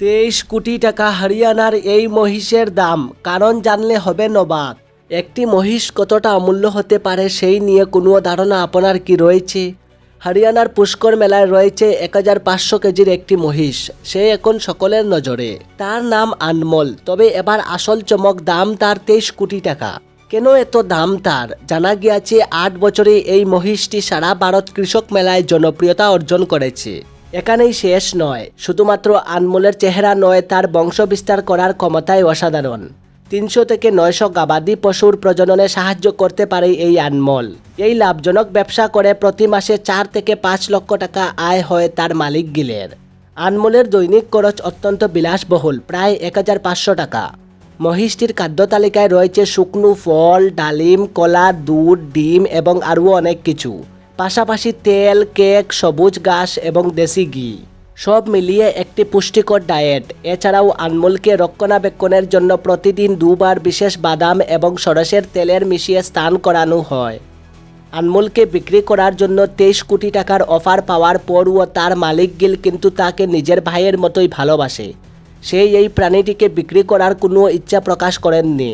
তেইশ কোটি টাকা হরিয়ানার এই মহিষের দাম, কারণ জানলে হবে নবাক একটি মহিষ কতটা অমূল্য হতে পারে সেই নিয়ে কোনো ধারণা আপনার কি রয়েছে? হরিয়ানার পুষ্কর মেলায় রয়েছে এক হাজার পাঁচশো কেজির একটি মহিষ, সে এখন সকলের নজরে। তার নাম আনমল, তবে এবার আসল চমক দাম তার তেইশ কোটি টাকা। কেন এত দাম তার? জানা গিয়াছে, আট বছরে এই মহিষটি সারা ভারত কৃষক মেলায় জনপ্রিয়তা অর্জন করেছে। এখানেই শেষ নয়। শুধুমাত্র আনমোলের চেহারা নয়, তার বংশ বিস্তার করার ক্ষমতাই অসাধারণ। তিনশো থেকে নয়শো গাবাদি পশুর প্রজননে সাহায্য করতে পারে এই আনমল। এই লাভজনক ব্যবসা করে প্রতি মাসে চার থেকে পাঁচ লক্ষ টাকা আয় হয় তার মালিক গিলের। আনমলের দৈনিক খরচ অত্যন্ত বিলাসবহুল, প্রায় এক হাজার পাঁচশো টাকা। মহিষটির খাদ্য তালিকায় রয়েছে শুকনো ফল, ডালিম, কলা, দুধ, ডিম এবং আরও অনেক কিছু। পাশাপাশি তেল, কেক, সবুজ ঘাস এবং দেশি ঘি। সব মিলিয়ে একটি পুষ্টিকর ডায়েট। এছাড়াও আনমোলকে রক্ষণাবেক্ষণের জন্য প্রতিদিন দুবার বিশেষ বাদাম এবং সরষের তেলের মিশিয়ে স্নান করানো হয়। আনমোলকে বিক্রি করার জন্য তেইশ কোটি টাকার অফার পাওয়ার পরও তার মালিক গিল কিন্তু তাকে নিজের ভাইয়ের মতোই ভালোবাসে। সেই এই প্রাণীটিকে বিক্রি করার কোনো ইচ্ছা প্রকাশ করেননি।